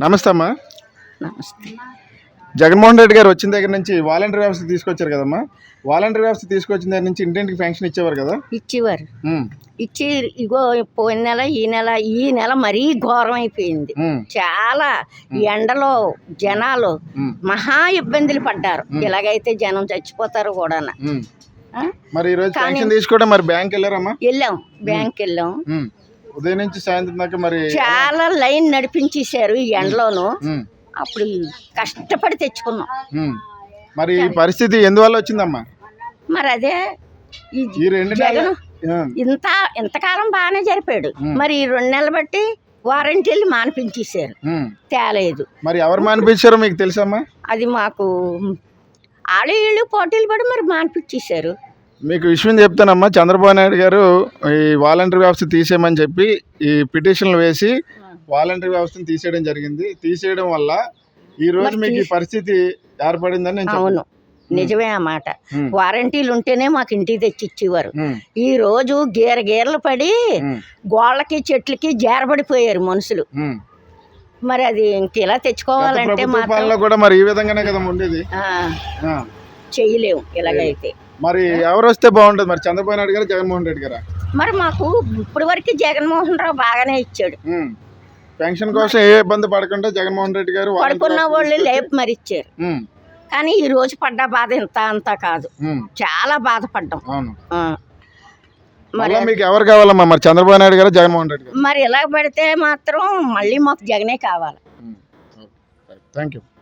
నమస్తే అమ్మా. నమస్తే. జగన్మోహన్ రెడ్డి గారు వచ్చిన దగ్గర నుంచి వాలంటీర్ వ్యవస్థ తీసుకొచ్చారు కదమ్మా. వాలంటీర్ వ్యవస్థ తీసుకొచ్చిన దగ్గర నుంచి ఇంటింటికి పెన్షన్ ఇచ్చేవారు కదా? ఇచ్చేవారు. ఇచ్చి ఇగో పోయిన నెల ఈ నెల ఈ నెల మరీ ఘోరం అయిపోయింది. చాలా ఎండలో జనాలు మహా ఇబ్బందులు పడ్డారు. ఇలాగైతే జనం చచ్చిపోతారు కూడా. మరి ఈ రోజు తీసుకోవడం మరి బ్యాంక్ వెళ్ళారమ్మా? వెళ్ళాం. బ్యాంక్ వెళ్ళాం. ఉదయం నుంచి సాయంత్రం దాకా మరి చాలా లైన్ నడిపించేశారు ఈ ఎండలోను. అప్పుడు కష్టపడి తెచ్చుకున్నాం. మరి ఈ పరిస్థితి ఎందువల్ల వచ్చిందమ్మా? మరి అదే ఈ రెండు జగన్ ఇంత ఇంతకాలం బాగానే జరిపాడు. మరి ఈ రెండు నెలలు బట్టి వారంటీలు మానిపించేశారు. తేలేదు. మరి ఎవరు మానిపించారో మీకు తెలుసమ్మా? అది మాకు వీళ్ళు పోటీలు పడి మరి మానిపించేశారు. మీకు విషయం చెప్తానమ్మా. చంద్రబాబు నాయుడు గారు ఈ వాలంటీర్ వ్యవస్థ తీసేయమని చెప్పి ఈ పిటిషన్లు వేసి వాలంటీర్ వ్యవస్థను తీసేయడం జరిగింది. తీసేయడం వల్ల ఈ రోజు మీకు ఈ పరిస్థితి ఏర్పడిందని నేను అవును. నిజమే ఆ మాట. ఉమ్. వారంటీలు ఉంటేనే మాకు ఇంటికి తెచ్చి ఇచ్చేవారు. ఈ రోజు గీర గీరలు పడి గోళ్ళకి చెట్లకి జారబడిపోయారు మనుషులు. మరి అది ఇంక ఇలా తెచ్చుకోవాలంటే కూడా మరి ఈ విధంగానే కదా ఉండేది. చెయ్యలేము ఇలాగైతే. మరి ఎవరు వస్తే బాగుంటుంది? మరి చంద్రబాబు నాయుడు గారు జగన్మోహన్ రెడ్డి గారా? మరి మాకు ఇప్పటి వరకు జగన్మోహన్ రావు బాగానే ఇచ్చాడు. పెన్షన్ కోసం ఏ ఇబ్బంది పడకుండా జగన్మోహన్ రెడ్డి గారు పడుకున్న వాళ్ళు లేపు మరి ఇచ్చారు. కానీ ఈ రోజు పడ్డ బాధ ఇంత అంతా కాదు. చాలా బాధపడ్డాం. మళ్ళీ మీకు ఎవరు కావాలమ్మా? మరి చంద్రబాబు నాయుడు గారు జగన్మోహన్ రెడ్డి గారు? మరి ఇలా పెడితే మాత్రం మళ్ళీ మాకు జగనే కావాలి. Thank you